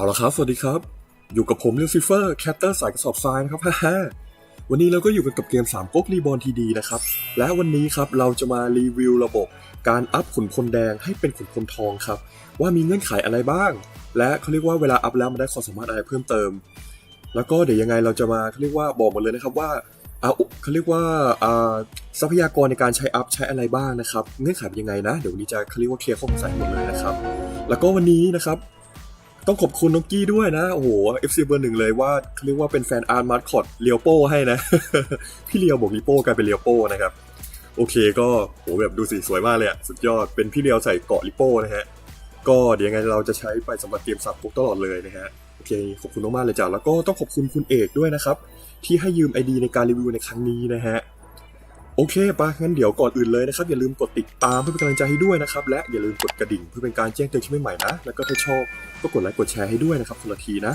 เอาละครับ สวัสดีครับ อยู่กับผมลูซิเฟอร์แคตเตอร์สายกระสอบทรายนะครับฮ่าวันนี้เราก็อยู่กันกับเกม3ก๊กรีบอลทีดีนะครับ และวันนี้ครับเราจะมารีวิวระบบการอัพขุนพลแดงให้เป็นขุนพลทองครับ ว่ามีเงื่อนไขอะไรบ้าง และเขาเรียกว่าเวลาอัพแล้วมันได้ความสามารถอะไรเพิ่มเติม แล้วก็เดี๋ยวยังไงเราจะมาเขาเรียกว่าบอกหมาเลยนะครับว่าอ่าเขาเรียกว่าอ่าทรัพยากรในการใช้อัพใช้อะไรบ้างนะครับ เงื่อนไขเป็นยังไงนะ เดี๋ยววันนี้จะเขาเรียกว่าเคลียร์ข้อสงสัยหมดเลยนะครับ แล้วก็วันนี้นะครับ ต้องขอบคุณน้องกี้ด้วยนะ โอ้โห FC เบอร์หนึ่งเลยว่าเขาเรียกว่าเป็นแฟนอาร์ตมาร์คอตเลียวโป้ให้นะ พี่เลียวบอกลีโป้กลายเป็นเลียวโป้นะครับ โอเคก็โหแบบดูสิสวยมากเลยอะสุดยอดเป็นพี่เลียวใส่เกาะลิโป้นะฮะก็เดี๋ยวยังไงเราจะใช้ไปสำหรับเกมสับปุ๊กตลอดเลยนะฮะโอเคขอบคุณมากๆเลยจ้ะแล้วก็ต้องขอบคุณคุณเอกด้วยนะครับที่ให้ยืมไอดีในการรีวิวในครั้งนี้นะฮะ โอเคปะงั้นเดี๋ยวก่อนอื่นเลยนะครับ อย่าลืมกดติดตามเพื่อเป็นกำลังใจให้ด้วยนะครับ และอย่าลืมกดกระดิ่งเพื่อเป็นการแจ้งเตือนคลิปใหม่ๆนะ แล้วก็ถ้าชอบก็กดไลค์กดแชร์ให้ด้วยนะครับคนละทีนะ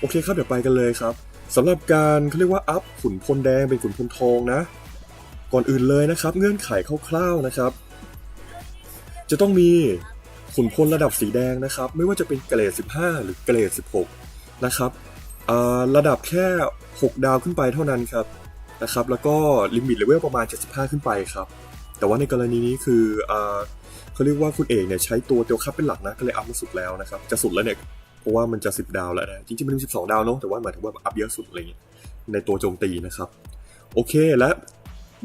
โอเคครับเดี๋ยวไปกันเลยครับสำหรับการเขาเรียกว่าอัพขุนพลแดงเป็นขุนพลทองนะ ก่อนอื่นเลยนะครับ เงื่อนไขคร่าวๆนะครับ จะต้องมีขุนพลระดับสีแดงนะครับ ไม่ว่าจะเป็นเกรด 15 หรือเกรด 16 นะครับระดับแค่ 6 ดาวขึ้นไปเท่านั้นครับ นะครับ แล้วก็ลิมิตเลเวลประมาณ 75 ขึ้นไปครับ แต่ว่าในกรณีนี้คืออเขาเรียกว่าคุณเอกเนี่ยใช้ตัวเตียวคัพเป็นหลักนะก็เลยอัพมาสุดแล้วนะครับจะสุดแล้วเนี่ยเพราะว่ามันจะ 10 ดาวแล้วนะจริงๆมันมี12 ดาวเนาะแต่ว่าหมายถึงว่าอัพเยอะสุดอะไรเงี้ยในตัวโจมตีนะครับ โอเคและ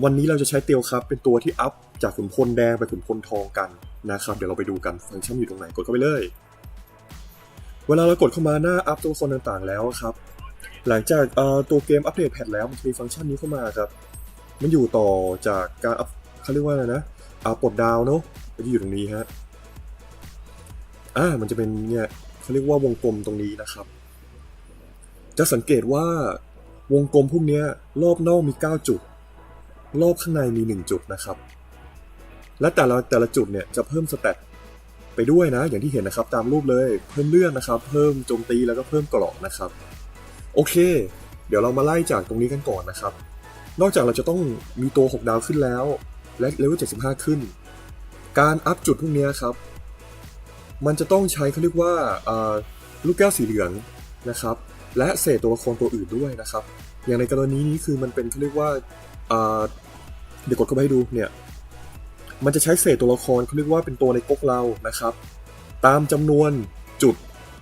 วันนี้เราจะใช้เตียวครับ เป็นตัวที่อัพจากขุนพลแดงไปขุนพลทองกันนะครับ เดี๋ยวเราไปดูกันฟังก์ชันอยู่ตรงไหนกดเข้าไปเลย เวลาเรากดเข้ามาหน้าอัพตัวครต่างๆแล้วครับ หลังจากตัวเกมอัปเดตแพทแล้วมันมีฟังก์ชันนี้เข้ามาครับ มันอยู่ต่อจากการเขาเรียกว่าอะไรนะอาปลดดาวเนาะมันจะอยู่ตรงนี้ฮะอ่ามันจะเป็นเนี่ยเขาเรียกว่าวงกลมตรงนี้นะครับ จะสังเกตว่าวงกลมพวกนี้รอบนอกมี 9 จุด รอบข้างในมี 1 จุดนะครับ และแต่ละแต่ละจุดเนี่ยจะเพิ่มสเตตไปด้วยนะ อย่างที่เห็นนะครับ ตามรูปเลยเพิ่มเลือดนะครับ เพิ่มโจมตีแล้วก็เพิ่มเกราะนะครับ โอเค เดี๋ยวเรามาไล่จากตรงนี้กันก่อนนะครับ นอกจากเราจะต้องมีตัว 6 ดาวขึ้นแล้ว และเลเวล75 ขึ้น การอัพจุดพวกนี้ครับ มันจะต้องใช้เขาเรียกว่าลูกแก้วสีเหลืองนะครับ และเศษตัวละครตัวอื่นด้วยนะครับ อย่างในกรณีนี้คือมันเป็นเขาเรียกว่าเดี๋ยวกดเข้าไปให้ดูเนี่ย มันจะใช้เศษตัวละครเขาเรียกว่าเป็นตัวในก๊กเรานะครับ ตามจำนวนจุด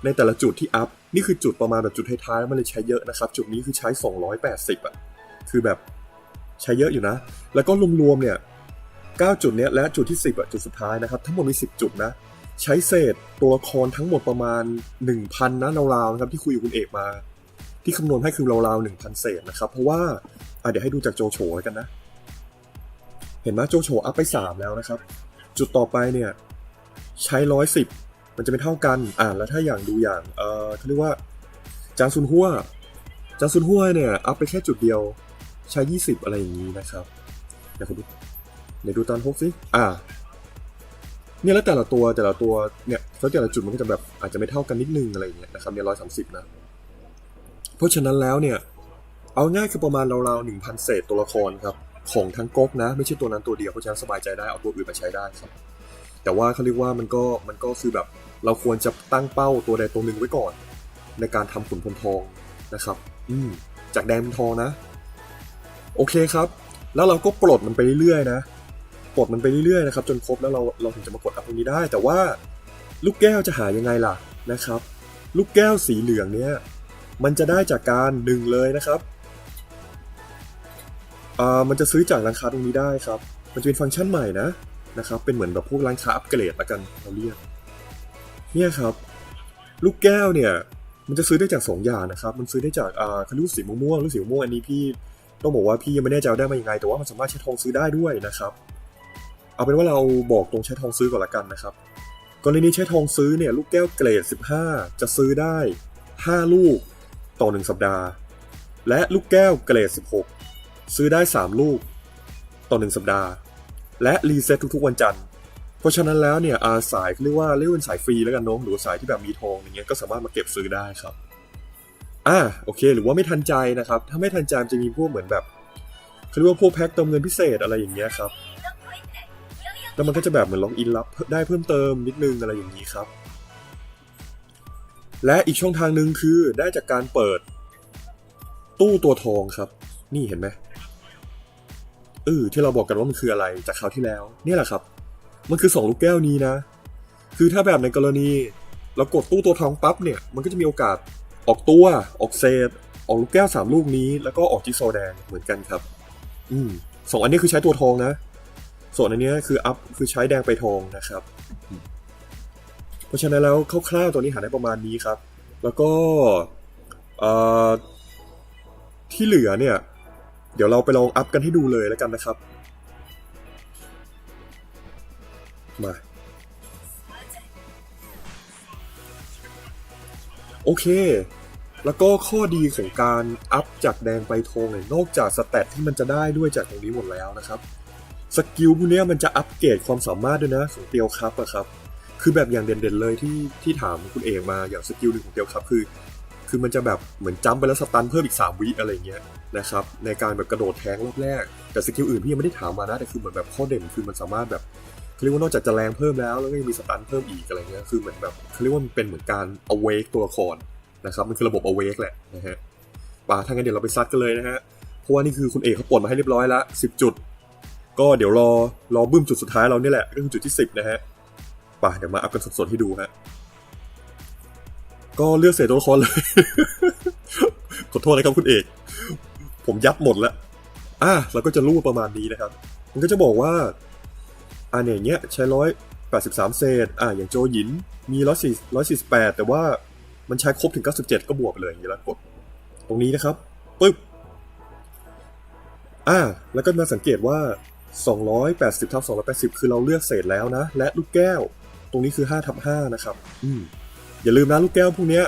ในแต่ละจุดที่อัพ นี่คือจุดประมาณแบบจุดท้ายๆมันเลยใช้เยอะนะครับ จุดนี้คือใช้ 280 อะ คือแบบใช้เยอะอยู่นะ แล้วก็รวมๆเนี่ย9จุดเนี้ยและจุดที่ 10อะจุดสุดท้ายนะครับ ทั้งหมดมี 10 จุดนะ ใช้เศษตัวละครทั้งหมดประมาณ 1,000นะราวๆนะครับที่คุยกับคุณเอกมา ที่คำนวณให้คือราวๆ1,000 เศษนะครับ เพราะว่าอะเดี๋ยวให้ดูจากโจโฉแล้วกันนะ เห็นไหมโจโฉอัพไป 3 แล้วนะครับ จุดต่อไปเนี่ยใช้ 110 มันจะไม่เท่ากัน อ่าแล้วถ้าอย่างดูอย่าง เออเขาเรียกว่าจางซุนฮัวจางซุนฮัวเนี่ยอัพไปแค่จุดเดียวใช้ 20 อะไรอย่างนี้นะครับเดี๋ยวดูเดี๋ยวดูตอนพกสิอ่า เนี่ยแล้วแต่ละตัวแต่ละตัวเนี่ยแล้วแต่ละจุดมันก็จะแบบอาจจะไม่เท่ากันนิดนึงอะไรอย่างเงี้ยนะครับเนี่ยร้อยสามสิบนะ เพราะฉะนั้นแล้วเนี่ย เอาง่ายคือประมาณราวๆหนึ่งพันเศษตัวละครครับ ของทั้งก๊กนะ ไม่ใช่ตัวนั้นตัวเดียวเพราะฉะนั้นสบายใจได้เอาตัวอื่นมาใช้ได้ครับ แต่ว่าเขาเรียกว่ามันก็มันก็คือแบบเราควรจะตั้งเป้าตัวใดตัวหนึ่งไว้ก่อน ในการทำขุนพลทองนะครับ อืมจากแดงเป็นทองนะ โอเคครับ แล้วเราก็ปลดมันไปเรื่อยๆนะปลดมันไปเรื่อยๆนะครับจนครบแล้วเราเราถึงจะมากดอัพตรงนี้ได้ แต่ว่าลูกแก้วจะหายังไงล่ะนะครับ ลูกแก้วสีเหลืองเนี้ยมันจะได้จากการหนึ่งเลยนะครับอ่ามันจะซื้อจากร้านค้าตรงนี้ได้ครับ มันจะเป็นฟังก์ชันใหม่นะ นะครับ เป็นเหมือนแบบพวกร้านค้าอัปเกรดละกันเราเรียก เนี่ยครับ ลูกแก้วเนี่ย มันจะซื้อได้จากสองอย่างนะครับ มันซื้อได้จากอ่าเขาเรียกว่าสีม่วงๆหรือสีม่วงอันนี้พี่ต้องบอกว่าพี่ยังไม่แน่ใจได้มายังไง แต่ว่ามันสามารถใช้ทองซื้อได้ด้วยนะครับ เอาเป็นว่าเราบอกตรงใช้ทองซื้อก่อนละกันนะครับกรณีใช้ทองซื้อเนี่ยลูกแก้วเกรด 15 จะซื้อได้ 5 ลูกต่อ 1 สัปดาห์ และลูกแก้วเกรด 16 ซื้อได้ 3 ลูกต่อ 1 สัปดาห์ และรีเซ็ตทุกๆวันจันทร์เพราะฉะนั้นแล้วเนี่ยอาสายเรียกว่าเรียกเป็นสายฟรีแล้วกันน้องหรือสายที่แบบมีทองอย่างเงี้ยก็สามารถมาเก็บซื้อได้ครับอ่าโอเค หรือว่าไม่ทันใจนะครับ ถ้าไม่ทันใจมันจะมีพวกเหมือนแบบเขาเรียกว่าพวกแพ็คเติมเงินพิเศษอะไรอย่างเงี้ยครับแล้วมันก็จะแบบเหมือนล็อกอินรับได้เพิ่มเติมนิดนึงอะไรอย่างนี้ครับ และอีกช่องทางหนึ่งคือได้จากการเปิด ตู้ตัวทองครับ นี่เห็นไหม เออที่เราบอกกันว่ามันคืออะไรจากคราวที่แล้วนี่แหละครับ มันคือสองลูกแก้วนี้นะ คือถ้าแบบในกรณีเรากดตู้ตัวทองปั๊บเนี่ย มันก็จะมีโอกาสออกตัว ออกเศษ ออกลูกแก้วสามลูกนี้ แล้วก็ออกจิ๊กซอแดงเหมือนกันครับ อืมสองอันนี้คือใช้ตัวทองนะ ส่วนอันนี้คืออัพคือใช้แดงไปทองนะครับ เพราะฉะนั้นแล้วคร่าวๆตัวนี้หาได้ประมาณนี้ครับ แล้วก็ที่เหลือเนี่ย เดี๋ยวเราไปลองอัพกันให้ดูเลยแล้วกันนะครับ มา โอเค แล้วก็ข้อดีของการอัพจากแดงไปทองเนี่ยนอกจากสแตทที่มันจะได้ด้วยจากตรงนี้หมดแล้วนะครับสกิลพวกเนี้ยมันจะอัปเกรดความสามารถด้วยนะของเตียวครับอะครับ คือแบบอย่างเด่นๆเลยที่ที่ถามคุณเอกมาอย่างสกิลหนึ่งของเตียวครับคือ คือมันจะแบบเหมือนจัมป์ไปแล้วสตันเพิ่มอีก 3 วิอะไรเงี้ยนะครับในการแบบกระโดดแทงรอบแรก แต่สกิลอื่นพี่ยังไม่ได้ถามมานะแต่คือเหมือนแบบข้อเด่นคือมันสามารถแบบเขาเรียกว่านอกจากจะแรงเพิ่มแล้วแล้วก็ยังมีสตันเพิ่มอีกอะไรเงี้ยคือเหมือนแบบเขาเรียกว่ามันเป็นเหมือนการ awake ตัวละครนะครับมันคือระบบ awake แหละนะฮะป่าถ้างั้นเดี๋ยวเราไปซัดกันเลยนะฮะเพราะว่านี่คือคุณเอกเขาปลดมาให้เรียบร้อยละ10จุด ก็เดี๋ยวรอรอบึ้มจุดสุดท้ายเราเนี่ยแหละก็คือจุดที่10นะฮะป่ะเดี๋ยวมาอัพกันสดๆให้ดูฮะ ก็เลือกเสียตัวละครเลย ขอโทษนะครับคุณเอก ผมยับหมดแล้ว อะเราก็จะรูปประมาณนี้นะครับ มันก็จะบอกว่า อ่าเนี่ยอย่างเงี้ยใช้ร้อยแปดสิบสามเศษ อ่าอย่างโจหยิน มีร้อยสี่ร้อยสี่สิบแปดแต่ว่ามันใช้ครบถึงเก้าสิบเจ็ดก็บวกไปเลยอย่างนี้แล้วกด ตรงนี้นะครับปึ๊บ อ่า แล้วก็มาสังเกตว่า 280ทับ280 คือเราเลือกเศษแล้วนะ และลูกแก้ว ตรงนี้คือ5ทับ5นะครับ อืม อย่าลืมนะลูกแก้วพวกนี้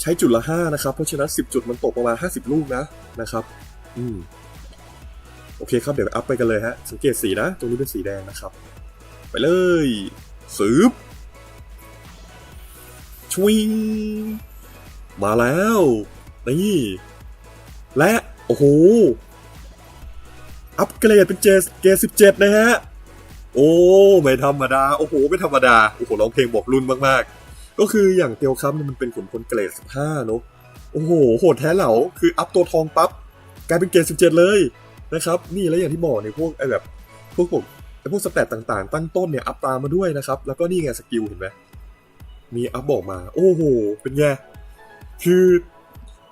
ใช้จุดละ5นะครับ เพราะฉะนั้น10จุดมันตกประมาณ50ลูกนะนะครับ อืมโอเคครับเดี๋ยวอัพไปกันเลยฮะ สังเกตสีนะ ตรงนี้เป็นสีแดงนะครับ ไปเลยสืบชวิงมาแล้วนี่และโอ้โหอัปเกรดเป็นเจสเกสิบเจ็ดนะฮะ โอ้ ไม่ธรรมดา โอ้โห ไม่ธรรมดา โอ้โหร้องเพลงบอกรุ่นมาก ๆ ก็คืออย่างเตียวคัมเนี่ยมันเป็นขุนพลเกรดสิบห้าเนอะโอ้โหโหดแท้เหล่าคืออัพตัวทองปั๊บกลายเป็นเกรดสิบเจ็ดเลยนะครับ นี่แล้วอย่างที่บอกเนี่ยพวกไอ้แบบพวกผมไอ้พวกสแตตต่างๆ ตั้งต้นเนี่ยอัพตามมาด้วยนะครับ แล้วก็นี่ไงสกิลเห็นไหมมีอัพบอกมา โอ้โห เป็นไงคือ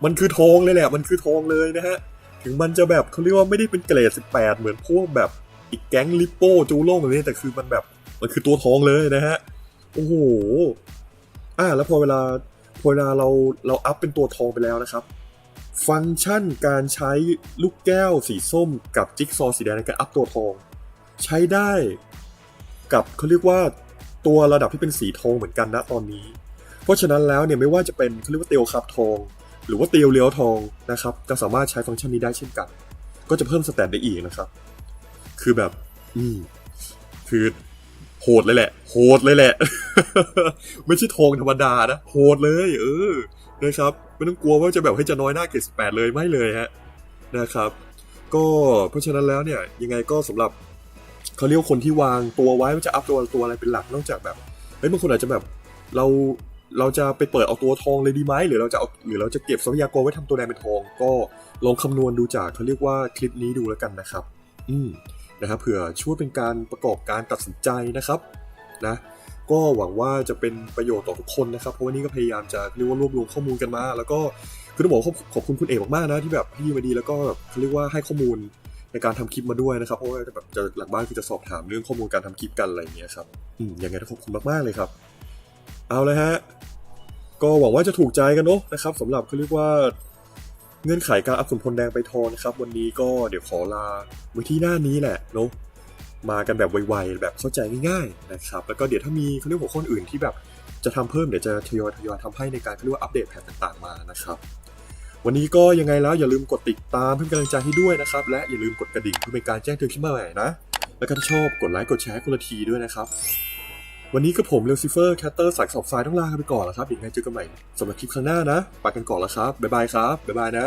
มันคือทองเลยแหละ มันคือทองเลยนะฮะ ถึงมันจะแบบเขาเรียกว่าไม่ได้เป็นเกรด 18 เหมือนพวกแบบอีกแก๊งลิปโป้จูโล่แบบนี้แต่คือมันแบบมันคือตัวทองเลยนะฮะ โอ้โห อ่าแล้วพอเวลาพอเวลาเราเราอัพเป็นตัวทองไปแล้วนะครับ ฟังก์ชันการใช้ลูกแก้วสีส้มกับจิ๊กซอสีแดงในการอัพตัวทอง ใช้ได้กับเขาเรียกว่าตัวระดับที่เป็นสีทองเหมือนกันนะตอนนี้ เพราะฉะนั้นแล้วเนี่ยไม่ว่าจะเป็นเขาเรียกว่าเตียวคับทอง หรือว่าเตียวเลี้ยวทองนะครับจะสามารถใช้ฟังก์ชันนี้ได้เช่นกัน ก็จะเพิ่มสแตทได้อีกนะครับ คือแบบ อืมคือ โหดเลยแหละ โหดเลยแหละ ไม่ใช่ทองธรรมดานะ โหดเลย เออ นะครับ ไม่ต้องกลัวว่าจะแบบให้จะน้อยหน้าเกรดสิบแปดเลยไม่เลยฮะ นะครับ ก็เพราะฉะนั้นแล้วเนี่ย ยังไงก็สำหรับเขาเรียกคนที่วางตัวไว้ว่าจะอัพตัวตัวอะไรเป็นหลักนอกจากแบบ เฮ้ยบางคนอาจจะแบบเราเราจะไปเปิดเอาตัวทองเลยดีไหมหรือเราจะเอาหรือเราจะเก็บทรัพยากรไว้ทำตัวแดงเป็นทอง ก็ลองคำนวณดูจากเขาเรียกว่าคลิปนี้ดูแล้วกันนะครับ อืม นะครับเผื่อช่วยเป็นการประกอบการตัดสินใจนะครับนะก็หวังว่าจะเป็นประโยชน์ต่อทุกคนนะครับเพราะว่านี่ก็พยายามจะเรียกว่ารวบรวมข้อมูลกันมา แล้วก็คือต้องบอกขอบขอบคุณคุณเอกมากๆนะที่แบบให้ยืมาดีแล้วก็แบบเขาเรียกว่าให้ข้อมูลในการทำคลิปมาด้วยนะครับเพราะว่าแบบจะหลังบ้านคือจะสอบถามเรื่องข้อมูลการทำคลิปกันอะไรอย่างเงี้ยครับอืมยังไงก็ขอบคุณมากๆเลยครับ เอาเลยฮะก็หวังว่าจะถูกใจกันเนอะนะครับสำหรับเขาเรียกว่า เงื่อนไขการอัพขุนพลแดงไปทองนะครับ วันนี้ก็เดี๋ยวขอลาไว้ที่หน้านี้แหละเนอะมากันแบบไวๆแบบเข้าใจง่ายๆนะครับแล้วก็เดี๋ยวถ้ามีเขาเรียกหัวข้ออื่นที่แบบจะทำเพิ่มเดี๋ยวจะทยอยทยอยทำให้ในการเขาเรียกว่าอัปเดตแพทต่างๆมานะครับ วันนี้ก็ยังไงแล้วอย่าลืมกดติดตามเพื่อเป็นกำลังใจให้ด้วยนะครับ และอย่าลืมกดกระดิ่งเพื่อเป็นการแจ้งเตือนคลิปใหม่นะ แล้วก็ถ้าชอบกดไลค์กดแชร์คนละทีด้วยนะครับ วันนี้ก็ผมเลซิเฟอร์แคตเตอร์สายสอบสายต้องลากันไปก่อนแล้วครับอีกไงเจอกันใหม่สำหรับคลิปข้างหน้านะไปกันก่อนแล้วครับบ๊ายบายครับบ๊ายบายนะ